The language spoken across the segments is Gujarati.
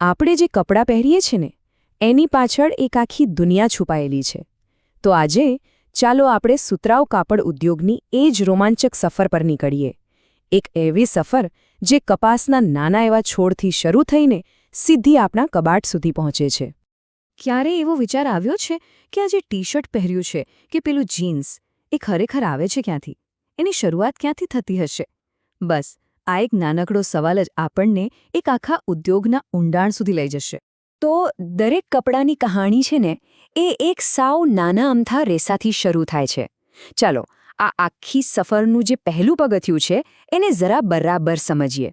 આપણે જે કપડાં પહેરીએ છીએ ને, એની પાછળ એક આખી દુનિયા છુપાયેલી છે. તો આજે, ચાલો આપણે સુતરાઉ કાપડ ઉદ્યોગની એ જ રોમાંચક સફર પર નીકળીએ. એક એવી સફર જે કપાસના નાના એવા છોડથી શરૂ થઈને સીધી આપણા કબાટ સુધી પહોંચે છે. ક્યારે એવો વિચાર આવ્યો છે કે આ જે ટી શર્ટ પહેર્યું છે કે પેલું જીન્સ, એ ખરેખર આવે છે ક્યાંથી? એની શરૂઆત ક્યાંથી થતી હશે? બસ આ એક નાનકડો સવાલ જ આપણને એક આખા ઉદ્યોગના ઊંડાણ સુધી લઈ જશે. તો દરેક કપડાની કહાણી છે ને, એ એક સાવ નાના અમથા રેસાથી શરૂ થાય છે. ચાલો, આ આખી સફરનું જે પહેલું પગથિયું છે, એને જરા બરાબર સમજીએ.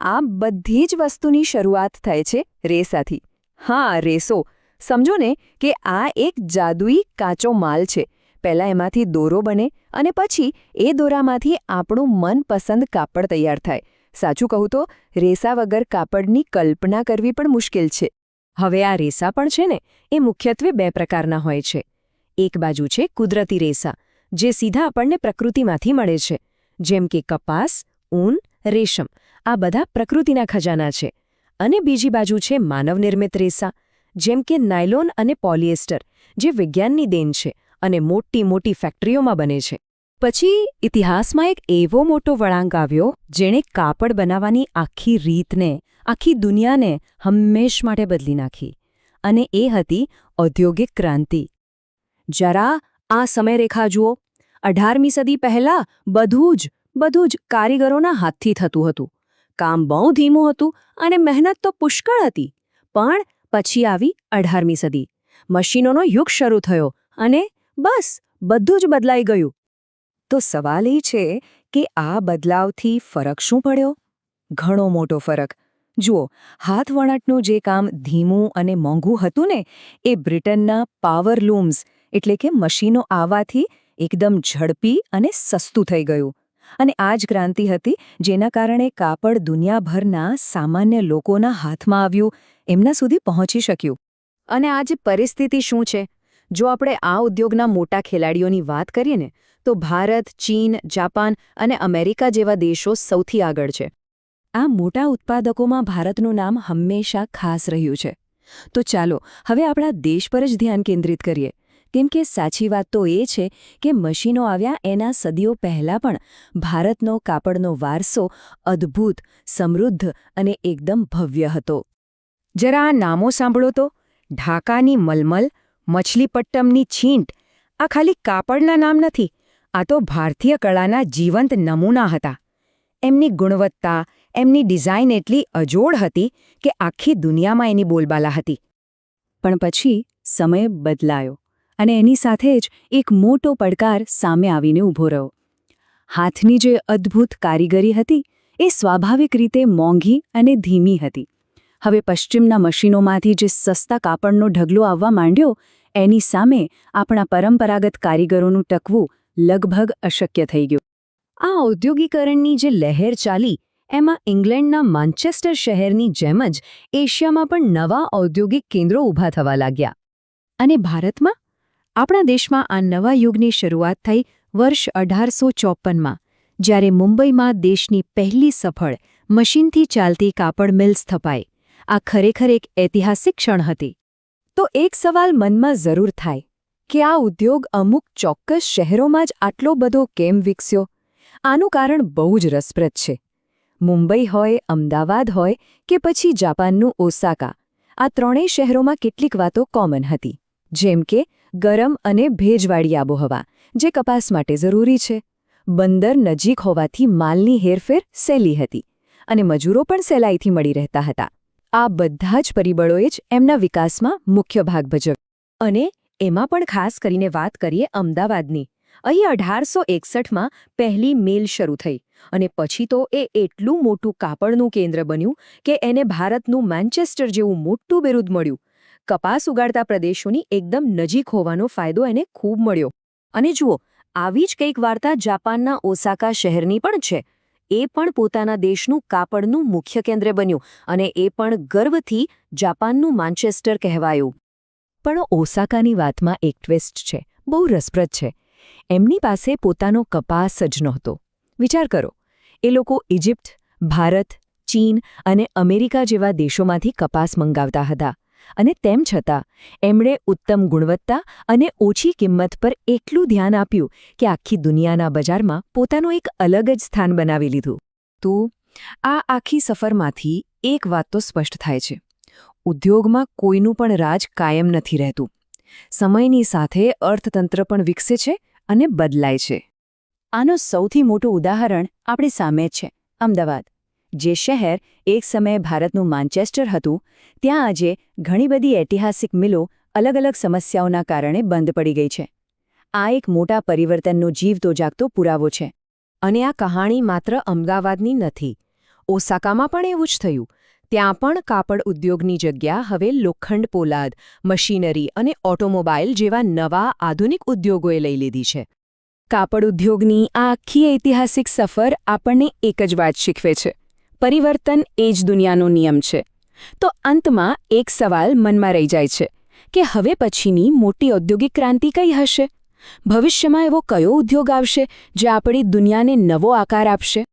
આ બધી જ વસ્તુની શરૂઆત થાય છે રેસાથી. હા, રેસો. સમજો ને કે આ એક જાદુઈ કાચો માલ છે. પહેલાં એમાંથી દોરો બને અને પછી એ દોરામાંથી આપણું મનપસંદ કાપડ તૈયાર થાય. સાચું કહું તો, રેસા વગર કાપડની કલ્પના કરવી પણ મુશ્કેલ છે. હવે આ રેસા પણ છે ને, એ મુખ્યત્વે બે પ્રકારના હોય છે. એક બાજુ છે કુદરતી રેસા, જે સીધા આપણને પ્રકૃતિમાંથી મળે છે. જેમ કે કપાસ, ઊન, રેશમ, આ બધા પ્રકૃતિના ખજાના છે. અને બીજી બાજુ છે માનવનિર્મિત રેસા, જેમ કે નાયલોન અને પોલિએસ્ટર, જે વિજ્ઞાનની દેન છે. અને મોટી મોટી ફેક્ટરીઓમાં બને છે. પછી ઇતિહાસમાં એક એવો મોટો વળાંક આવ્યો, જેણે કાપડ બનાવવાની આખી રીતને, આખી દુનિયાને હંમેશ માટે બદલી નાખી. અને એ હતી ઔદ્યોગિક ક્રાંતિ. જરા આ સમયરેખા જુઓ. અઢારમી સદી પહેલાં બધું જ બધું જ કારીગરોના હાથથી થતું હતું. કામ બહુ ધીમું હતું અને મહેનત તો પુષ્કળ હતી. પણ પછી આવી અઢારમી સદી. મશીનોનો યુગ શરૂ થયો અને બસ, બધું જ બદલાઈ ગયું. તો સવાલ એ છે કે આ બદલાવથી ફરક શું પડ્યો? ઘણો મોટો ફરક. જુઓ હાથવણાટનું જે કામ ધીમું અને મોંઘું હતું ને, એ બ્રિટનના પાવર લૂમ્સ, એટલે કે મશીનો આવવાથી એકદમ ઝડપી અને સસ્તું થઈ ગયું. અને આ જ ક્રાંતિ હતી જેના કારણે કાપડ દુનિયાભરના સામાન્ય લોકોના હાથમાં આવ્યું, એમના સુધી પહોંચી શક્યું. અને આજે પરિસ્થિતિ શું છે? જો આપણે આ ઉદ્યોગના મોટા ખેલાડીઓની વાત કરીએ ને, તો ભારત, ચીન, જાપાન અને અમેરિકા જેવા દેશો સૌથી આગળ છે. આ મોટા ઉત્પાદકોમાં ભારતનું નામ હંમેશા ખાસ રહ્યું છે. તો ચાલો, હવે આપણા દેશ પર જ ધ્યાન કેન્દ્રિત કરીએ. કેમ કે સાચી વાત તો એ છે કે મશીનો આવ્યા એના સદીઓ પહેલાં પણ ભારતનો કાપડનો વારસો અદ્ભુત, સમૃદ્ધ અને એકદમ ભવ્ય હતો. જરા આ નામો સાંભળો તો. ઢાકાની મલમલ મછલીપટ્ટમની છીંટ. આ ખાલી કાપડના નામ નથી, આ તો ભારતીય કળાના જીવંત નમૂના હતા. એમની ગુણવત્તા, એમની ડિઝાઇન એટલી અજોડ હતી કે આખી દુનિયામાં એની બોલબાલા હતી. પણ પછી સમય બદલાયો અને એની સાથે જ એક મોટો પડકાર સામે આવીને ઊભો રહ્યો. હાથની જે અદ્ભુત કારીગરી હતી, એ સ્વાભાવિક રીતે મોંઘી અને ધીમી હતી. હવે પશ્ચિમના મશીનોમાંથી જે સસ્તા કાપડનો ઢગલો આવવા માંડ્યો, એની સામે આપણા પરંપરાગત કારીગરોનું ટકવું લગભગ અશક્ય થઈ ગયું. આ ઔદ્યોગિકરણની જે લહેર ચાલી, એમાં ઇંગ્લેન્ડના માન્ચેસ્ટર શહેરની જેમ જ એશિયામાં પણ નવા ઔદ્યોગિક કેન્દ્રો ઊભા થવા લાગ્યા. અને ભારતમાં? આપણા દેશમાં આ નવા યુગની શરૂઆત થઈ વર્ષ અઢારસો ચોપનમાં જ્યારે મુંબઈમાં દેશની પહેલી સફળ મશીનથી ચાલતી કાપડ મિલ સ્થપાઈ. આ ખરેખર એક ઐતિહાસિક ક્ષણ હતી. તો એક સવાલ મનમાં જરૂર થાય, કે આ ઉદ્યોગ અમુક ચોક્કસ શહેરોમાં જ આટલો બધો કેમ વિકસ્યો? આનું કારણ બહુ જ રસપ્રદ છે. મુંબઈ હોય, અમદાવાદ હોય કે પછી જાપાનનું ઓસાકા, આ ત્રણેય શહેરોમાં કેટલીક વાતો કોમન હતી. જેમ કે, ગરમ અને ભેજવાળી આબોહવા, જે કપાસ માટે જરૂરી છે. બંદર નજીક હોવાથી માલની હેરફેર સહેલી હતી અને મજૂરો પણ સહેલાઈથી મળી રહેતા હતા. આ બધા જ પરિબળોએ જ એમના વિકાસમાં મુખ્ય ભાગ ભજવ્યો. અને એમાં પણ ખાસ કરીને વાત કરીએ અમદાવાદની. અહીં અઢારસો એકસઠમાં પહેલી મેલ શરૂ થઈ અને પછી તો એ એટલું મોટું કાપડનું કેન્દ્ર બન્યું કે એને ભારતનું મેન્ચેસ્ટર જેવું મોટું બિરુદ મળ્યું. કપાસ ઉગાડતા પ્રદેશોની એકદમ નજીક હોવાનો ફાયદો એને ખૂબ મળ્યો. અને જુઓ, આવી જ કંઈક વાર્તા જાપાનના ઓસાકા શહેરની પણ છે. એ પણ પોતાના દેશનું કાપડનું મુખ્ય કેન્દ્ર બન્યું અને એ પણ ગર્વથી જાપાનનું માન્ચેસ્ટર કહેવાયું. પણ ઓસાકાની વાતમાં એક ટ્વિસ્ટ છે, બહુ રસપ્રદ છે. એમની પાસે પોતાનો કપાસ જ નહોતો. વિચાર કરો, એ લોકો ઇજિપ્ત, ભારત, ચીન અને અમેરિકા જેવા દેશોમાંથી કપાસ મંગાવતા હતા. અને તેમ છતાં, એમણે ઉત્તમ ગુણવત્તા અને ઓછી કિંમત પર એટલું ધ્યાન આપ્યું કે આખી દુનિયાના બજારમાં પોતાનું એક અલગ જ સ્થાન બનાવી લીધું. તો, આ આખી સફરમાંથી એક વાત તો સ્પષ્ટ થાય છે. ઉદ્યોગમાં કોઈનું પણ રાજ કાયમ નથી રહેતું. સમયની સાથે અર્થતંત્ર પણ વિકસે છે અને બદલાય છે. આનો સૌથી મોટું ઉદાહરણ આપણી સામે છે. અમદાવાદ. જે શહેર એક સમયે ભારતનું માન્ચેસ્ટર હતું, ત્યાં આજે ઘણી બધી ઐતિહાસિક મિલો અલગ અલગ સમસ્યાઓના કારણે બંધ પડી ગઈ છે. આ એક મોટા પરિવર્તનનો જીવતો જાગતો પુરાવો છે. અને આ કહાણી માત્ર અમદાવાદની નથી, ઓસાકામાં પણ એવું જ થયું. ત્યાં પણ કાપડ ઉદ્યોગની જગ્યા, હવે લોખંડ પોલાદ, મશીનરી અને ઓટોમોબાઈલ જેવા નવા આધુનિક ઉદ્યોગોએ લઈ લીધી છે. કાપડ ઉદ્યોગની આ આખી ઐતિહાસિક સફર આપણને એક જ વાત શીખવે છે. પરિવર્તન એ જ દુનિયાનો નિયમ છે. તો અંતમાં એક સવાલ મનમાં રહી જાય છે કે હવે પછીની મોટી ઔદ્યોગિક ક્રાંતિ કઈ હશે? ભવિષ્યમાં એવો કયો ઉદ્યોગ આવશે જે આપણી દુનિયાને નવો આકાર આપશે?